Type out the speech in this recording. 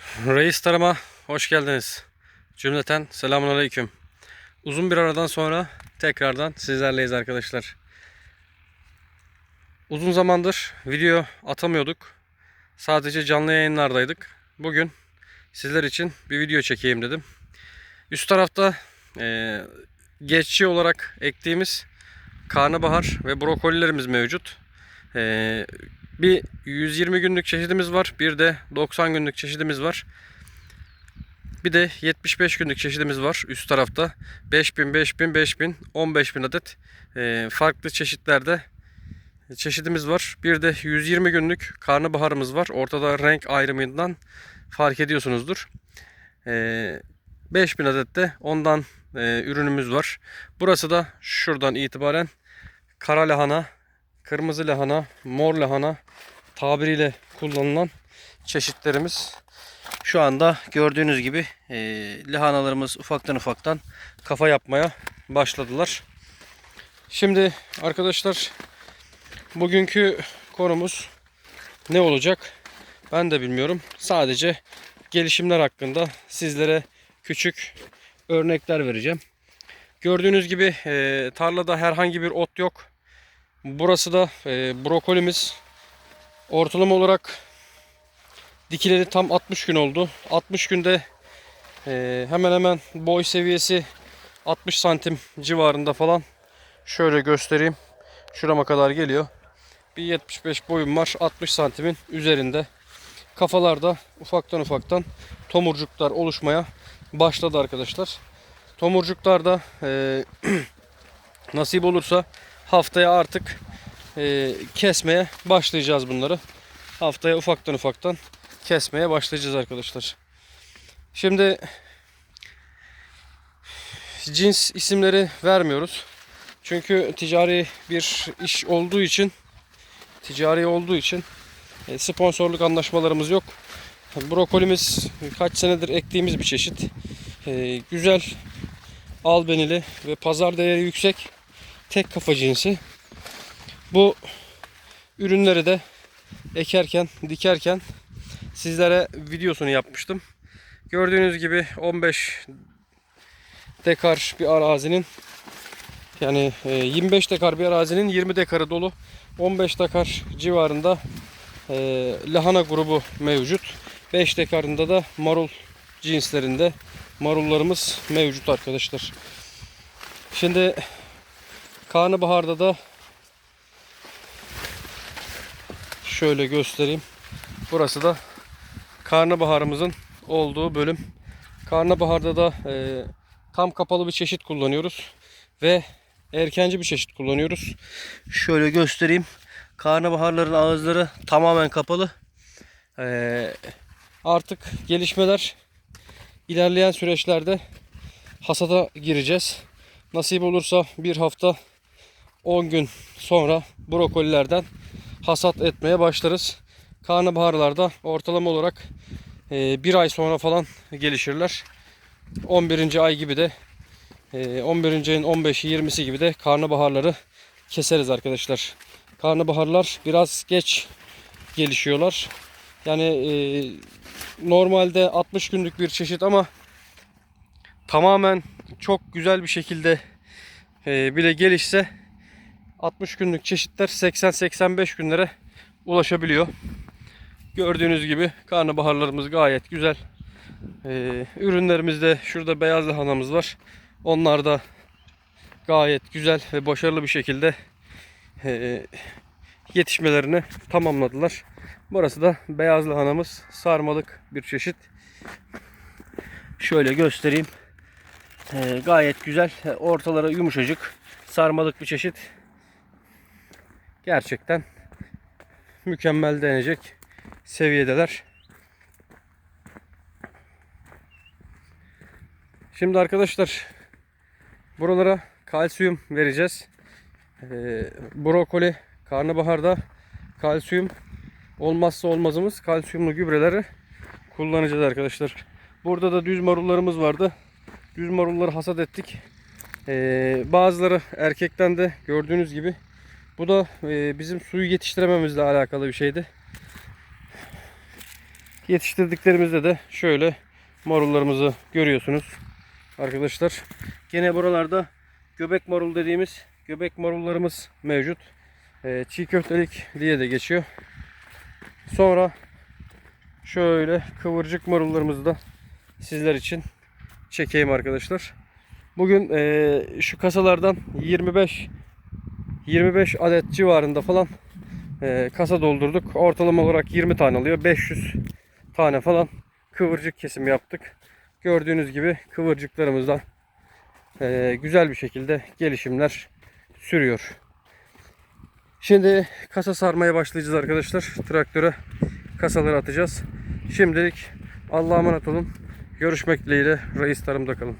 Reis Tarım'a hoş geldiniz. Cümleten selamun aleyküm. Uzun bir aradan sonra tekrardan sizlerleyiz arkadaşlar. Uzun zamandır video atamıyorduk. Sadece canlı yayınlardaydık. Bugün sizler için bir video çekeyim dedim. Üst tarafta eee geçici olarak ektiğimiz karnabahar ve brokolilerimiz mevcut. Eee, bir 120 günlük çeşidimiz var. Bir de 90 günlük çeşidimiz var. Bir de 75 günlük çeşidimiz var üst tarafta. 5000, 5000, 5000, 15000 adet eee, farklı çeşitlerde çeşidimiz var. Bir de 120 günlük karnabaharımız var. Ortada renk ayrımından fark ediyorsunuzdur. Eee 5000 adet de ondan eee, ürünümüz var. Burası da şuradan itibaren kara lahana, kırmızı lahana, mor lahana tabiriyle kullanılan çeşitlerimiz. Şu anda gördüğünüz gibi eee, lahanalarımız ufaktan ufaktan kafa yapmaya başladılar. Şimdi arkadaşlar bugünkü konumuz ne olacak? Ben de bilmiyorum. Sadece gelişimler hakkında sizlere küçük örnekler vereceğim. Gördüğünüz gibi eee, tarlada herhangi bir ot yok. Burası da eee, brokolimiz. Ortalama olarak dikileli tam 60 gün oldu. 60 günde eee, hemen hemen boy seviyesi 60 santim civarında falan. Şöyle göstereyim. Şurama kadar geliyor. Bir 75 boyum var. 60 santimin üzerinde. Kafalarda ufaktan ufaktan tomurcuklar oluşmaya başladı arkadaşlar. Tomurcuklar da eee, nasip olursa haftaya artık eee, kesmeye başlayacağız bunları. Haftaya ufaktan ufaktan kesmeye başlayacağız arkadaşlar. Şimdi cins isimleri vermiyoruz. Çünkü ticari bir iş olduğu için ticari olduğu için e, sponsorluk anlaşmalarımız yok. Brokolimiz kaç senedir ektiğimiz bir çeşit. E, güzel albenili ve pazar değeri yüksek tek kafa cinsi. Bu ürünleri de ekerken, dikerken sizlere videosunu yapmıştım. Gördüğünüz gibi 15 dekar bir arazinin yani e, 25 dekar bir arazinin 20 dekarı dolu. 15 dekar civarında e, lahana grubu mevcut. 5 dekarında da marul cinslerinde marullarımız mevcut arkadaşlar. Şimdi karnabaharda da şöyle göstereyim. Burası da karnabaharımızın olduğu bölüm. Karnabaharda da e, tam kapalı bir çeşit kullanıyoruz ve erkenci bir çeşit kullanıyoruz. Şöyle göstereyim. Karnabaharların ağızları tamamen kapalı. Ee, artık gelişmeler ilerleyen süreçlerde hasada gireceğiz. Nasip olursa bir hafta 10 gün sonra brokolilerden hasat etmeye başlarız. Karnabaharlarda ortalama olarak e, bir ay sonra falan gelişirler. 11. ay gibi de ee, 11. ayın 15'i 20'si gibi de karnabaharları keseriz arkadaşlar. Karnabaharlar biraz geç gelişiyorlar. Yani e, normalde 60 günlük bir çeşit ama tamamen çok güzel bir şekilde e, bile gelişse 60 günlük çeşitler 80-85 günlere ulaşabiliyor. Gördüğünüz gibi karnabaharlarımız gayet güzel. Ee, ürünlerimizde şurada beyaz lahanamız var. Onlar da gayet güzel ve başarılı bir şekilde e, yetişmelerini tamamladılar. Burası da beyaz lahanamız. Sarmalık bir çeşit. Şöyle göstereyim. E, gayet güzel. Ortaları yumuşacık. Sarmalık bir çeşit. Gerçekten mükemmel denecek seviyedeler. Şimdi arkadaşlar buralara kalsiyum vereceğiz. Ee, brokoli, karnabaharda kalsiyum olmazsa olmazımız kalsiyumlu gübreleri kullanacağız arkadaşlar. Burada da düz marullarımız vardı. Düz marulları hasat ettik. Ee, bazıları erkekten de gördüğünüz gibi. Bu da e, bizim suyu yetiştirememizle alakalı bir şeydi. Yetiştirdiklerimizde de şöyle marullarımızı görüyorsunuz. Arkadaşlar gene buralarda göbek marul dediğimiz göbek marullarımız mevcut. Ee, çiğ köftelik diye de geçiyor. Sonra şöyle kıvırcık marullarımızı da sizler için çekeyim arkadaşlar. Bugün eee, şu kasalardan 25 25 adet civarında falan eee, kasa doldurduk. Ortalama olarak 20 tane alıyor. 500 tane falan kıvırcık kesim yaptık. Gördüğünüz gibi kıvırcıklarımızdan eee, güzel bir şekilde gelişimler sürüyor. Şimdi kasa sarmaya başlayacağız arkadaşlar. Traktöre kasaları atacağız. Şimdilik Allah'a emanet olun. Görüşmek dileğiyle reis tarımda kalın.